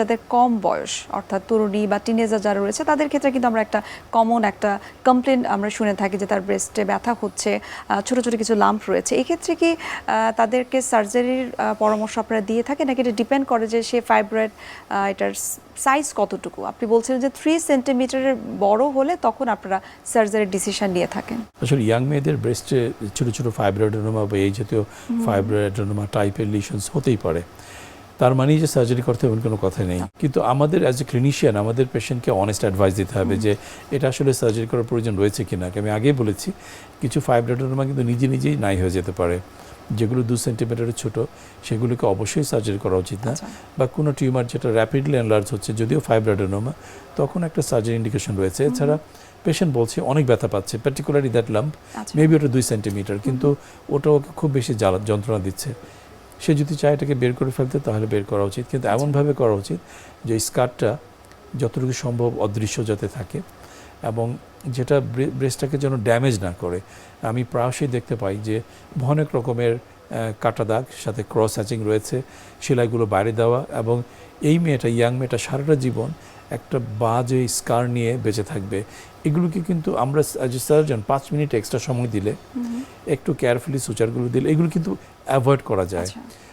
যাদের কম বয়স অর্থাৎ তরুণী বা টিনেজার যারা রয়েছে তাদের ক্ষেত্রে কিন্তু আমরা একটা কমন একটা কমপ্লেন আমরা শুনে থাকি যে তার ব্রেস্টে ব্যথা হচ্ছে ছোট ছোট কিছু লাম্প রয়েছে। এক্ষেত্রে কি তাদেরকে সার্জারির পরামর্শ আপনারা দিয়ে থাকে নাকি এটা ডিপেন্ড করে যে সে ফাইব্রয়েড এটার সাইজ কতটুকু? আপনি বলছিলেন যে থ্রি সেন্টিমিটারের বড় হলে তখন আপনারা সার্জারির ডিসিশন নিয়ে থাকেন। আসলে ইয়াং মেয়েদের ব্রেস্টে ছোট ছোট ফাইব্রয়েডেনোমা বা এই জাতীয় ফাইব্রয়েডেনোমা টাইপের লিশনস হতেই পারে। তার মানেই যে সার্জারি করতে হবে কোনো কথা নেই। কিন্তু আমাদের অ্যাজ এ ক্লিনিশিয়ান আমাদের পেশেন্টকে অনেস্ট অ্যাডভাইস দিতে হবে যে এটা আসলে সার্জারি করার প্রয়োজন রয়েছে কিনা। আমি আগেই বলেছি কিছু ফাইব্রয়েডেনোমা কিন্তু নিজে নিজেই নাই হয়ে যেতে পারে। যেগুলো দু সেন্টিমিটারের ছোট সেগুলোকে অবশ্যই সার্জারি করা উচিত না। আচ্ছা। বা কোনো টিউমার যেটা র্যাপিডলি এনলার্জ হচ্ছে যদিও ফাইব্রয়েডেনোমা তখন একটা সার্জারি ইন্ডিকেশন রয়েছে। এছাড়া পেশেন্ট বলছে অনেক ব্যথা পাচ্ছে পার্টিকুলারলি দ্যাট লাম্প মেবি ওটা দুই সেন্টিমিটার কিন্তু ওটা ওকে খুব বেশি জ্বালা যন্ত্রণা দিচ্ছে। সে যদি চায় এটাকে বের করে ফেলতে তাহলে বের করা উচিত। কিন্তু এমনভাবে করা উচিত যে স্কার্টটা যতটুকু সম্ভব অদৃশ্য যাতে থাকে এবং যেটা ব্রেস্টটাকে যেন ড্যামেজ না করে। আমি প্রায়শই দেখতে পাই যে অনেক রকমের কাটা দাগ সাথে ক্রস হ্যাচিং রয়েছে সেলাইগুলো বাইরে দেওয়া এবং এই মেয়েটা ইয়াং মেয়েটা সারাটা জীবন একটা বাজে স্কার নিয়ে বেঁচে থাকবে। এগুলোকে কিন্তু আমরা সার্জন পাঁচ মিনিট এক্সট্রা সময় দিলে একটু কেয়ারফুলি সুচারগুলো দিলে এগুলো কিন্তু অ্যাভয়েড করা যায়। আচ্ছা।